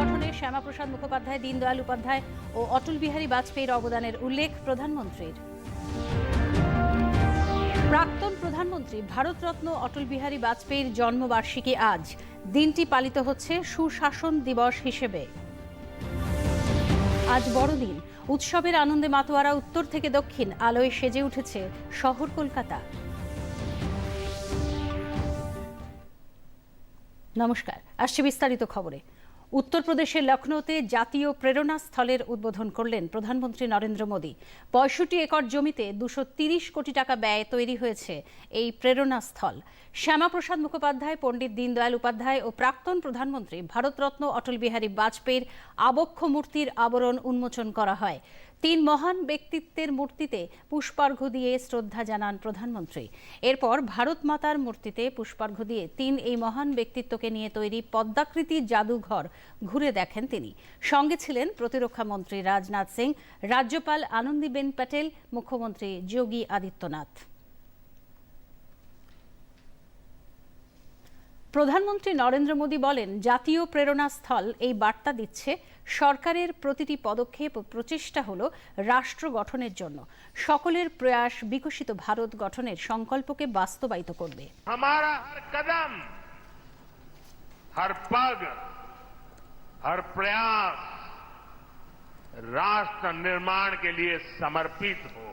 গঠনে শ্যামাপ্রসাদ মুখোপাধ্যায়, দীনদয়াল উপাধ্যায় ও অটল বিহারী বাজপেয়ীর অবদানের উল্লেখ প্রধানমন্ত্রীর। প্রাক্তন প্রধানমন্ত্রী ভারতরত্ন অটল বিহারী বাজপেয়ীর জন্মবার্ষিকী আজ। দিনটি পালিত হচ্ছে সুশাসন দিবস হিসেবে। আজ বড়দিন। উৎসবের আনন্দে মাতোয়ারা উত্তর থেকে দক্ষিণ। আলোয় সেজে উঠেছে শহর কলকাতা। নমস্কার। আসছে বিস্তারিত খবরে। উত্তরপ্রদেশের লখনৌতে জাতীয় প্রেরণা স্থলের উদ্বোধন করলেন প্রধানমন্ত্রী নরেন্দ্র মোদী। পঁয়ষট্টি একর জমিতে দুশো তিরিশ কোটি টাকা ব্যয়ে তৈরি হয়েছে এই প্রেরণা স্থল। শ্যামাপ্রসাদ মুখোপাধ্যায়, পণ্ডিত দীনদয়াল উপাধ্যায় ও প্রাক্তন প্রধানমন্ত্রী ভারতরত্ন অটল বিহারী বাজপেয়ীর আবক্ষ মূর্তির আবরণ উন্মোচন করা হয়। তিন মহান ব্যক্তিত্বের মূর্তিতে পুষ্পার্ঘ্য দিয়ে শ্রদ্ধা জানান প্রধানমন্ত্রী। এরপর ভারত মাতার মূর্তিতে পুষ্পার্ঘ্য দিয়ে তিন এই মহান ব্যক্তিত্বকে নিয়ে তৈরি পদ্মাকৃতি জাদুঘর ঘুরে দেখেন তিনি। সঙ্গে ছিলেন প্রতিরক্ষা মন্ত্রী রাজনাথ সিং, রাজ্যপাল আনন্দীবেন প্যাটেল, মুখ্যমন্ত্রী যোগী আদিত্যনাথ। প্রধানমন্ত্রী নরেন্দ্র মোদী বলেন, জাতীয় প্রেরণা স্থল এই বার্তা দিচ্ছে সরকারের প্রতিটি পদক্ষেপ ও প্রচেষ্টা হল রাষ্ট্র গঠনের জন্য সকলের প্রয়াস বিকশিত ভারত গঠনের সংকল্পকে বাস্তবায়িত করবে हमारा हर कदम हर पग हर प्रयास राष्ट्र निर्माण के लिए समर्पित हो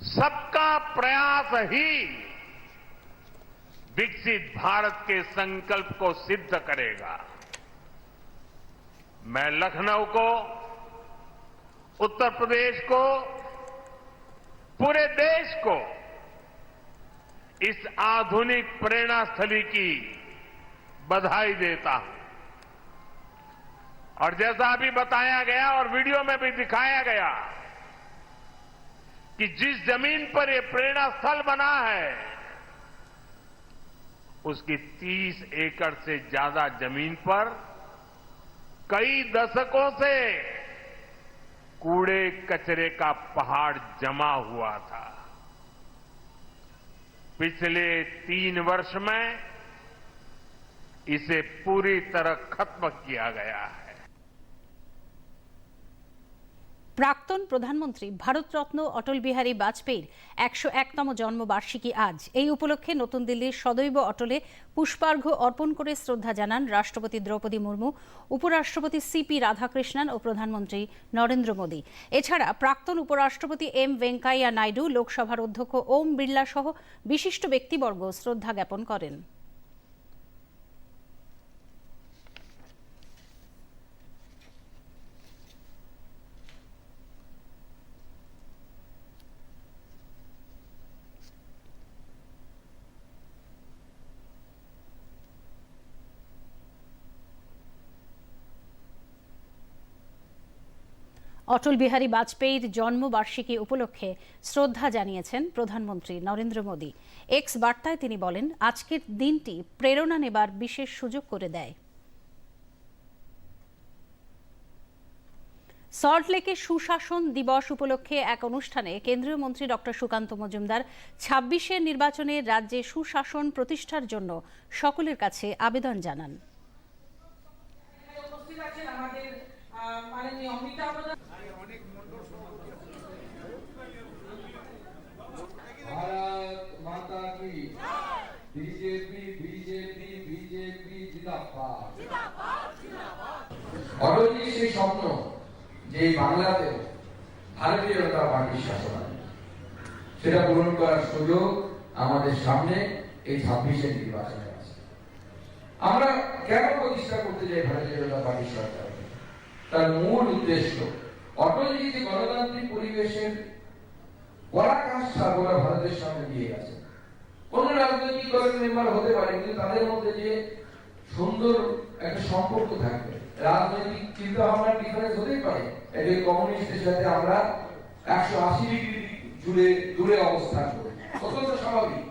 सबका प्रयास ही विकसित भारत के संकल्प को सिद्ध करेगा मैं लखनऊ को, उत्तर प्रदेश को, पूरे देश को इस आधुनिक प्रेरणा स्थली की बधाई देता हूँ। और जैसा अभी बताया गया और वीडियो में भी दिखाया गया कि जिस ज़मीन पर यह प्रेरणा स्थल बना है, उसकी 30 एकड़ से ज़्यादा ज़मीन पर कई दशकों से कूड़े कचरे का पहाड़ जमा हुआ था। पिछले तीन वर्ष में इसे पूरी तरह खत्म किया गया है। প্রাক্তন প্রধানমন্ত্রী ভারতরত্ন অটল বিহারী বাজপেয়ীর একশো একতম জন্মবার্ষিকী আজ। এই উপলক্ষে নতুন দিল্লির সদৈব অটলে পুষ্পার্ঘ্য অর্পণ করে শ্রদ্ধা জানান রাষ্ট্রপতি দ্রৌপদী মুর্মু, উপরাষ্ট্রপতি সিপি রাধাকৃষ্ণন ও প্রধানমন্ত্রী নরেন্দ্র মোদী। এছাড়া প্রাক্তন উপরাষ্ট্রপতি এম ভেঙ্কাইয়া নাইডু, লোকসভার অধ্যক্ষ ওম বিড়লা সহ বিশিষ্ট ব্যক্তিবর্গ শ্রদ্ধা জ্ঞাপন করেন। অটল বিহারী বাজপেয়ীর জন্মবার্ষিকী উপলক্ষে শ্রদ্ধা জানিয়েছেন প্রধানমন্ত্রী নরেন্দ্র মোদী। এক্স বার্তায় তিনি বলেন, আজকের দিনটি প্রেরণা নেবার বিশেষ সুযোগ করে দেয়। সল্টলেকে সুশাসন দিবস উপলক্ষে এক অনুষ্ঠানে কেন্দ্রীয় মন্ত্রী ডক্টর সুকান্ত মজুমদার ছাব্বিশের নির্বাচনে রাজ্যে সুশাসন প্রতিষ্ঠার জন্য সকলের কাছে আবেদন জানান। সেটা পূরণ করার সুযোগ আমাদের সামনে এই ছাব্বিশে নির্বাচনে আছে। আমরা কেন প্রতিষ্ঠা করতে চাই ভারতীয় জনতা পার্টির সরকারকে? তার মূল উদ্দেশ্য অটলজি যে গণতান্ত্রিক পরিবেশের ভারতের সামনে দিয়ে গেছে। কোন রাজনৈতিক দলের মেম্বার হতে পারে, কিন্তু তাদের মধ্যে যে সুন্দর একটা সম্পর্ক থাকবে, রাজনৈতিক চিন্তা ভাবনার ডিফারেন্স হতেই পারে। একজন কমিউনিস্টের সাথে আমরা একশো আশি ডিগ্রি জুড়ে দূরে অবস্থান করি। অত্যন্ত স্বাভাবিক।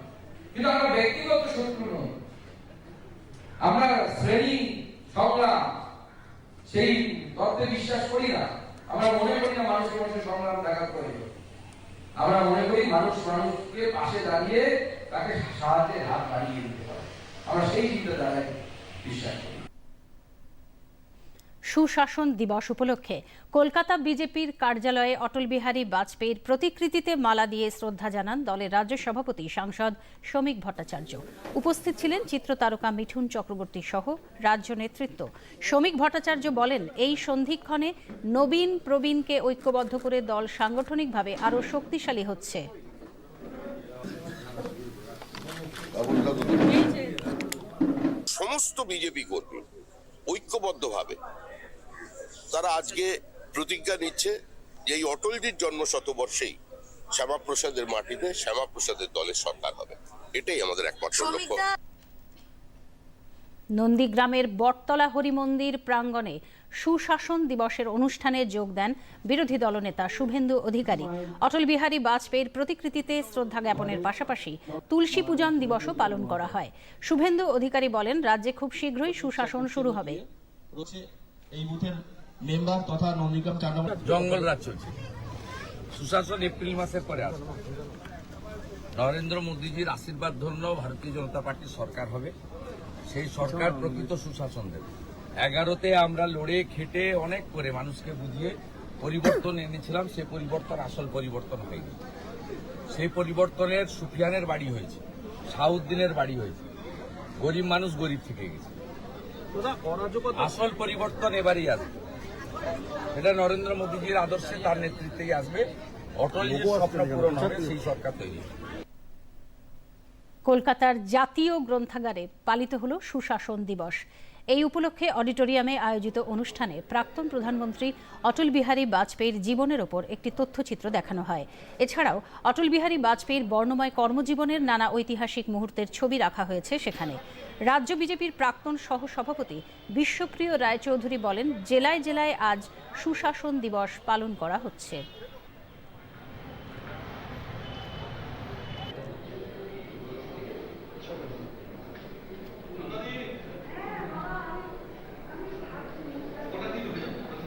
কিন্তু আমরা ব্যক্তিগত শত্রু নই। আমরা শ্রেণি সংগ্রাম, সেই তত্ত্বে বিশ্বাস করি না। আমরা মনে করি না মানুষের মানুষের সংগ্রাম দেখা করে আমরা মনে করি মানুষ মানুষকে পাশে দাঁড়িয়ে তাকে সাহায্যের হাত বাড়িয়ে দিতে পারে। আমরা সেই চিন্তাধারায় বিশ্বাস করি। সুশাসন দিবস উপলক্ষে কলকাতা বিজেপির কার্যালয়ে অটল বিহারী বাজপেয়ীর প্রতিকৃতিতে মালা দিয়ে শ্রদ্ধা জানান দলের রাজ্য সভাপতি সাংসদ শ্রমিক ভট্টাচার্য। উপস্থিত ছিলেন চিত্রতারকা মিঠুন চক্রবর্তী সহ রাজ্য নেতৃত্ব। শ্রমিক ভট্টাচার্য বলেন, এই সন্ধিক্ষণে নবীন প্রবীণকে ঐক্যবদ্ধ করে দল সাংগঠনিকভাবে আরও শক্তিশালী হচ্ছে। সমস্ত বিজেপি কর্মী ঐক্যবদ্ধভাবে তারা আজকে প্রতিজ্ঞা নিচ্ছে যে এই অটলজির জন্ম শতবর্ষেই শ্যামাপ্রসাদের মাটিতে শ্যামাপ্রসাদের দলের সরকার হবে। এটাই আমাদের একমাত্র লক্ষ্য। নন্দীগ্রামের বটতলা হরিমন্দির প্রাঙ্গণে সুশাসন দিবসের অনুষ্ঠানে যোগ দেন বিরোধী দলনেতা শুভেন্দু অধিকারী। অটল বিহারী বাজপেয়ীর প্রতিকৃতিতে শ্রদ্ধা জ্ঞাপনের পাশাপাশি তুলসী পূজন দিবসও পালন করা হয়। শুভেন্দু অধিকারী বলেন রাজ্যে খুব শীঘ্রই সুশাসন শুরু হবে। এই মেম্বার তথা নন্দীগ্রাম চার নম্বর জঙ্গল রাজ চলছে। সুশাসন এপ্রিল মাসের পরে আসবে। নরেন্দ্র মোদীজির আশীর্বাদ ধন্য ভারতীয় জনতা পার্টির সরকার হবে। সেই সরকার প্রকৃত সুশাসন দেবে। এগারোতে আমরা লড়ে খেটে অনেক করে মানুষকে বুঝিয়ে পরিবর্তন এনেছিলাম। সে পরিবর্তন আসল পরিবর্তন হয়নি। সেই পরিবর্তনের সুফিয়ানের বাড়ি হয়েছে। শাহুদ্দিনের বাড়ি হয়েছে। গরিব মানুষ গরিব থেকে গেছে। আসল পরিবর্তন এবারই আসবে। এটা নরেন্দ্র মোদীজির আদর্শে তার নেতৃত্বেই আসবে। অটল স্বপ্ন পূরণ হবে সেই সরকার তৈরি কলকাতার জাতীয় গ্রন্থাগারে পালিত হলো সুশাসন দিবস। এই উপলক্ষে অডিটোরিয়ামে আয়োজিত অনুষ্ঠানে প্রাক্তন প্রধানমন্ত্রী অটল বিহারী বাজপেয়ীর জীবনের ওপর একটি তথ্যচিত্র দেখানো হয়। এছাড়াও, অটল বিহারী বাজপেয়ীর বর্ণময় কর্মজীবনের নানা ঐতিহাসিক মুহূর্তের ছবি রাখা হয়েছে সেখানে। রাজ্য বিজেপির প্রাক্তন সহ সভাপতি বিশ্বপ্রিয় রায়চৌধুরী বলেন, জেলায় জেলায় আজ সুশাসন দিবস পালন করা হচ্ছে।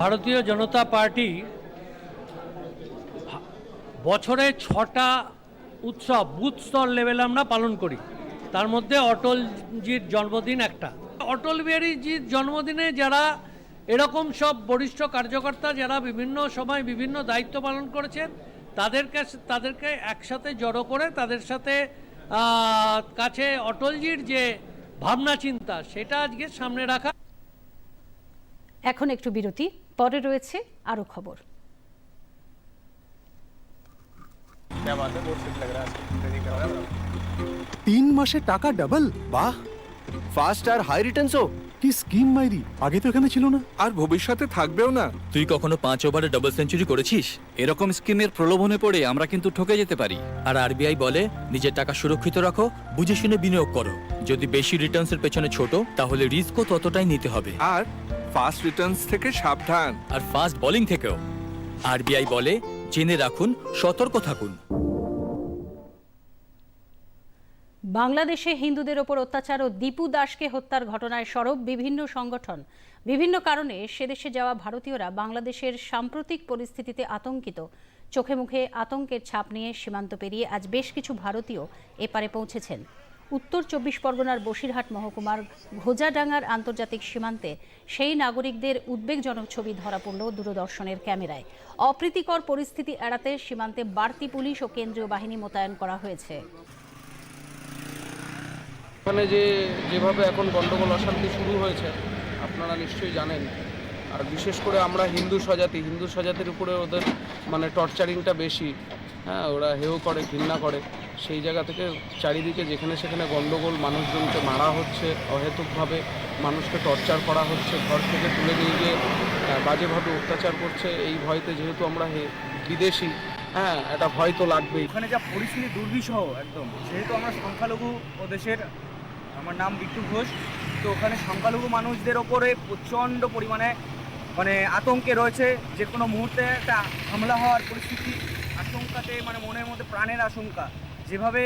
ভারতীয় জনতা পার্টি বছরে ছটা উৎসব, বুথ স্তর লেভেলে আমরা পালন করি। তার মধ্যে অটলজির জন্মদিন একটা। অটল বিহারীজির জন্মদিনে যারা এরকম সব বরিষ্ঠ কার্যকর্তা যারা বিভিন্ন সময় বিভিন্ন দায়িত্ব পালন করেছেন তাদেরকে তাদেরকে একসাথে জড়ো করে তাদের সাথে কাছে অটলজির যে ভাবনা চিন্তা, সেটা আজকে সামনে রাখা। এখন একটু বিরতি। পরে রয়েছে আরও খবর। তিন মাসে টাকা ডাবল বাহ! ফাস্ট আর হাই রিটার্নসও কি স্কিম মাইরি? আগে তো এখানে ছিল না। আর ভবিষ্যতে থাকবেও না। তুই কখনো পাঁচ ওভারে ডাবল সেঞ্চুরি করেছিস? এরকম স্কিমের প্রলোভনে পড়ে আমরা কিন্তু ঠকে যেতে পারি। আর আরবিআই বলে নিজের টাকা সুরক্ষিত রাখো বুঝে শুনে বিনিয়োগ করো। যদি বেশি রিটার্নসের পেছনে ছোট তাহলে রিস্কও ততটাই নিতে হবে। আর ফাস্ট রিটার্নস থেকে সাবধান। আর ফাস্ট বোলিং থেকেও। আরবিআই বলে জেনে রাখুন সতর্ক থাকুন। বাংলাদেশে হিন্দুদের ওপর অত্যাচার ও দীপু দাসকে হত্যার ঘটনায় সরব বিভিন্ন সংগঠন। বিভিন্ন কারণে সেদেশে যাওয়া ভারতীয়রা বাংলাদেশের সাম্প্রতিক পরিস্থিতিতে আতঙ্কিত। চোখে মুখে আতঙ্কের ছাপ নিয়ে সীমান্ত পেরিয়ে আজ বেশ কিছু ভারতীয় এপারে পৌঁছেছেন। উত্তর চব্বিশ পরগনার বসিরহাট মহকুমার ঘোজাডাঙ্গার আন্তর্জাতিক সীমান্তে সেই নাগরিকদের উদ্বেগজনক ছবি ধরা পড়ল দূরদর্শনের ক্যামেরায়। অপ্রীতিকর পরিস্থিতি এড়াতে সীমান্তে বাড়তি পুলিশ ও কেন্দ্রীয় বাহিনী মোতায়েন করা হয়েছে। ওখানে যে, যেভাবে এখন গণ্ডগোল অশান্তি শুরু হয়েছে, আপনারা নিশ্চয়ই জানেন। আর বিশেষ করে আমরা হিন্দু স্বজাতি, হিন্দু স্বজাতির উপরে ওদের মানে টর্চারিংটা বেশি। হ্যাঁ ওরা হেও করে, ঘৃণা করে। সেই জায়গা থেকে চারিদিকে যেখানে সেখানে গণ্ডগোল মানুষজনকে মারা হচ্ছে অহেতুকভাবে, মানুষকে টর্চার করা হচ্ছে, ঘর থেকে তুলে নিয়ে গিয়ে বাজেভাবে অত্যাচার করছে। এই ভয়তে যেহেতু আমরা বিদেশি হ্যাঁ এটা ভয় তো লাগবেই। ওখানে যা পরিস্থিতি দুর্বিষহ একদম। যেহেতু আমরা সংখ্যালঘু দেশের আমার নাম বিট্টু ঘোষ, তো ওখানে সংখ্যালঘু মানুষদের ওপরে প্রচণ্ড পরিমাণে মানে আতঙ্কে রয়েছে। যে কোনো মুহূর্তে একটা হামলা হওয়ার পরিস্থিতি আশঙ্কাতে মানে মনের মধ্যে প্রাণের আশঙ্কা, যেভাবে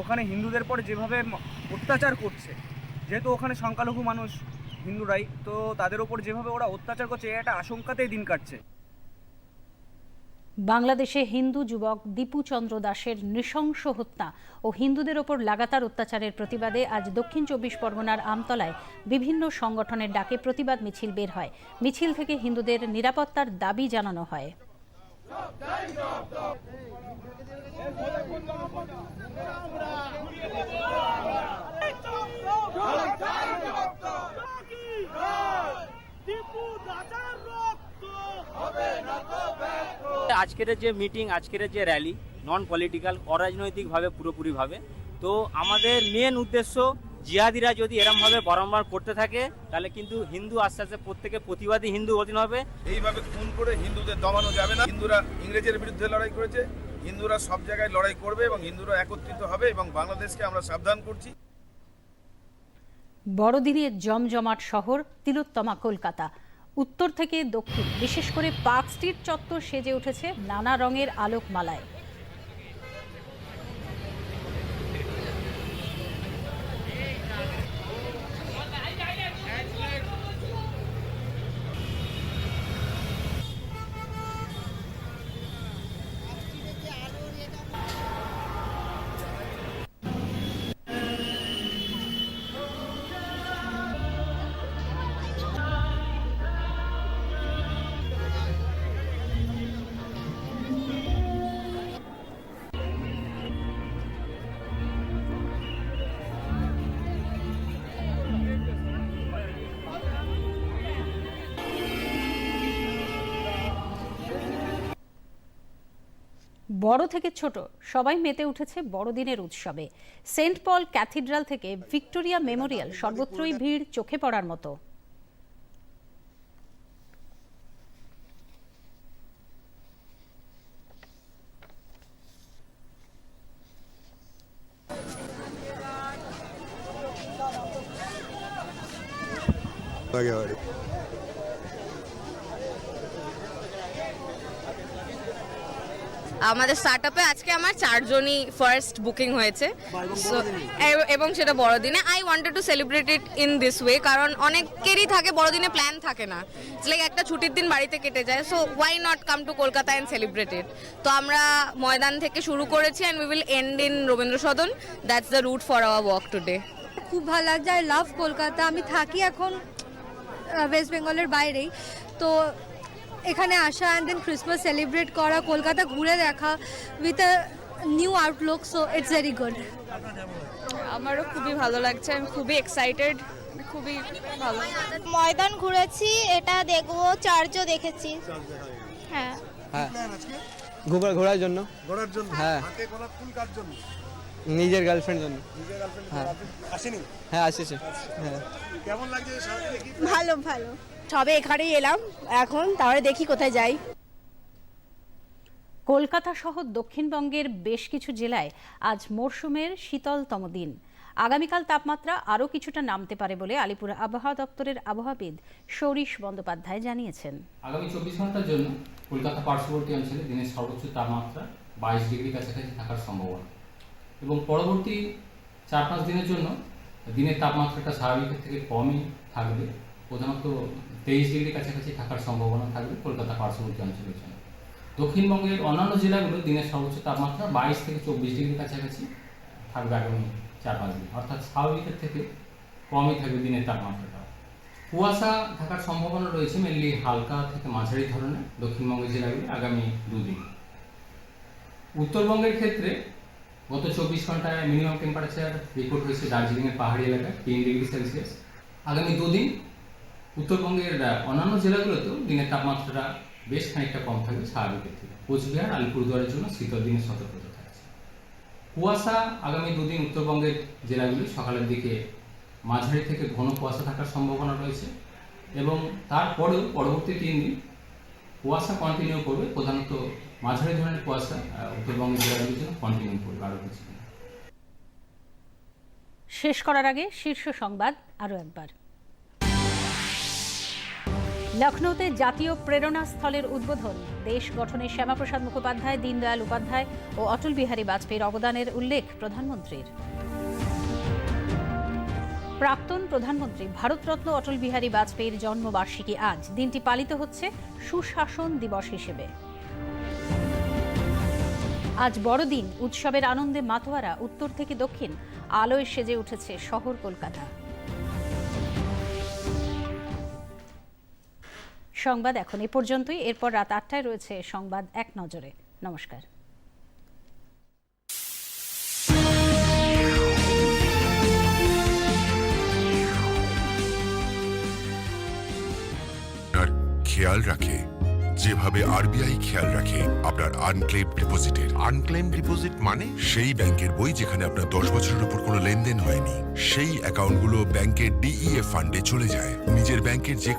ওখানে হিন্দুদের পরে যেভাবে অত্যাচার করছে, যেহেতু ওখানে সংখ্যালঘু মানুষ, হিন্দুরাই, তো তাদের ওপর যেভাবে ওরা অত্যাচার করছে এটা আশঙ্কাতেই দিন কাটছে। বাংলাদেশে হিন্দু যুবক দীপু চন্দ্র দাসের নৃশংস হত্যা ও হিন্দুদের ওপর লাগাতার অত্যাচারের প্রতিবাদে আজ দক্ষিণ চব্বিশ পরগনার আমতলায় বিভিন্ন সংগঠনের ডাকে প্রতিবাদ মিছিল বের হয়। মিছিল থেকে হিন্দুদের নিরাপত্তার দাবি জানানো হয়। আজকের যে মিটিং আজকের যে র্যালি নন পলিটিক্যাল অরাজনৈতিকভাবে পুরোপুরিভাবে। তো আমাদের মেন উদ্দেশ্য জিহাদিরা যদি এরমভাবে বারংবার করতে থাকে তাহলে কিন্তু হিন্দু আস্তে আস্তে প্রত্যেকে প্রতিবাদী হিন্দু অধীন হবে। এইভাবে খুন করে হিন্দুদের দমানো যাবে না। হিন্দুরা ইংরেজের বিরুদ্ধে লড়াই করেছে। হিন্দুরা সব জায়গায় লড়াই করবে এবং হিন্দুরা একত্রিত হবে এবং বাংলাদেশকে আমরা সাবধান করছি। বড়দিনের জমজমাট শহর তিলোত্তমা কলকাতা। উত্তর থেকে দক্ষিণ বিশেষ করে পার্ক স্ট্রিট চত্বর সেজে উঠেছে নানা রঙের আলোকমালায়। বড় থেকে ছোট সবাই মেতে উঠেছে বড়দিনের উৎসবে। সেন্ট পল ক্যাথিড্রাল থেকে ভিক্টোরিয়া মেমোরিয়াল সর্বত্রই ভিড় চোখে পড়ার মতো। আমাদের স্টার্ট আপে আজকে আমার চারজনই ফার্স্ট বুকিং হয়েছে। So, এ- এবং সেটা বড়দিনে। I wanted to celebrate it in this way কারণ অনেকেরই থাকে বড়দিনে প্ল্যান থাকে না। লাইক একটা ছুটির দিন বাড়িতে কেটে যায় so why not come to Kolkata and celebrate it তো আমরা ময়দান থেকে শুরু করেছি and we will end in Rabindra Sadan that's the route for our walk today খুব ভালো লাগছে আই লাভ কলকাতা আমি থাকি এখন ওয়েস্ট বেঙ্গলের বাইরেই। তো এখানে আসা অ্যান্ড দেন ক্রিসমাস সেলিব্রেট করা কলকাতা ঘুরে দেখা with a new outlook so it's very good আমারও খুবই ভালো লাগছে আমি খুবই এক্সাইটেড খুবই ভালো। ময়দান ঘুরেছি এটা দেখব চার্চও দেখেছি। হ্যাঁ। হ্যাঁ। ঘোরা ঘোরার জন্য। ঘোরার জন্য? হ্যাঁ। ফুল কার জন্য? নিজের গার্লফ্রেন্ড জন্য। হ্যাঁ। আসেনি? হ্যাঁ আসছে। হ্যাঁ। কেমন লাগছে ভালো ভালো। সবে এখানেই এলাম। এখন তাহলে দেখি কোথায় যাই। কলকাতা সহ দক্ষিণবঙ্গের বেশ কিছু জেলায় আজ মরশুমের শীতলতম দিন। আগামীকাল তাপমাত্রা আরও কিছুটা নামতে পারে বলে আলিপুর আবহাওয়া দপ্তরের আবহাওয়াবিদ সৌরিশ বন্দ্যোপাধ্যায় জানিয়েছেন। আগামী চব্বিশ ঘণ্টার জন্য কলকাতা পার্শ্ববর্তী অঞ্চলে দিনের সর্বোচ্চ তাপমাত্রা বাইশ ডিগ্রি কাছাকাছি থাকার সম্ভাবনা। এবং পরবর্তী চার পাঁচ দিনের জন্য দিনের তাপমাত্রাটা স্বাভাবিকের থেকে কমই থাকবে। প্রধানত তেইশ ডিগ্রি কাছাকাছি থাকার সম্ভাবনা থাকবে কলকাতা পার্শ্ববর্তী অঞ্চলের জন্য। দক্ষিণবঙ্গের অন্যান্য জেলাগুলো দিনের সর্বোচ্চ তাপমাত্রা বাইশ থেকে চব্বিশ ডিগ্রি কাছাকাছি থাকবে আগামী চার পাঁচ দিন। অর্থাৎ স্বাভাবিকের থেকে কমই থাকবে দিনের তাপমাত্রাটা। কুয়াশা থাকার সম্ভাবনা রয়েছে মেনলি হালকা থেকে মাঝারি ধরনের দক্ষিণবঙ্গের জেলাগুলি আগামী দুদিন। উত্তরবঙ্গের ক্ষেত্রে গত চব্বিশ ঘন্টায় মিনিমাম টেম্পারেচার রিপোর্ট হয়েছে দার্জিলিংয়ের পাহাড়ি এলাকায় তিন ডিগ্রি সেলসিয়াস। আগামী দুদিন উত্তরবঙ্গের অন্যান্য জেলাগুলোতেও দিনের তাপমাত্রাটা বেশ খানিকটা কম থাকবে স্বাভাবিকের থেকে। কোচবিহার, আলিপুরদুয়ারের জন্য শীতল দিনের সতর্কতা থাকছে। কুয়াশা আগামী দুদিন উত্তরবঙ্গের জেলাগুলি সকালের দিকে মাঝারি থেকে ঘন কুয়াশা থাকার সম্ভাবনা রয়েছে এবং তারপরেও পরবর্তী তিন দিন কুয়াশা কন্টিনিউ করবে, প্রধানত মাঝারি ধরনের কুয়াশা উত্তরবঙ্গের জেলাগুলির জন্য কন্টিনিউ করবে আরও কিছুদিন। শেষ করার আগে শীর্ষ সংবাদ আরও একবার। লখনৌতে জাতীয় প্রেরণা স্থলের উদ্বোধন। দেশ গঠনে শ্যামাপ্রসাদ মুখোপাধ্যায়, দীনদয়াল উপাধ্যায় ও অটল বিহারী বাজপেয়ীর অবদানের উল্লেখ প্রধানমন্ত্রীর। প্রাক্তন প্রধানমন্ত্রী ভারতরত্ন অটল বিহারী বাজপেয়ীর জন্মবার্ষিকী আজ। দিনটি পালিত হচ্ছে সুশাসন দিবস হিসেবে। আজ বড়দিন। উৎসবের আনন্দে মাতোয়ারা, উত্তর থেকে দক্ষিণ। আলোয় সেজে উঠেছে শহর কলকাতা। সংবাদ এখন এ পর্যন্তই। এরপর রাত আটটায় রয়েছে সংবাদ এক নজরে। নমস্কার। খেয়াল রাখে যেভাবে আরবিআই খেয়াল রাখে আপনার আনক্লেম ডিপোজিটের। আনক্লেম ডিপোজিট মানে? সেই ব্যাংকের বই যেখানে আপনার দশ বছরের উপর কোনো লেনদেন হয়নি সেই অ্যাকাউন্টগুলো ব্যাংকের ডিইএফ ফান্ডে চলে যায়। নিজের ব্যাংকের যে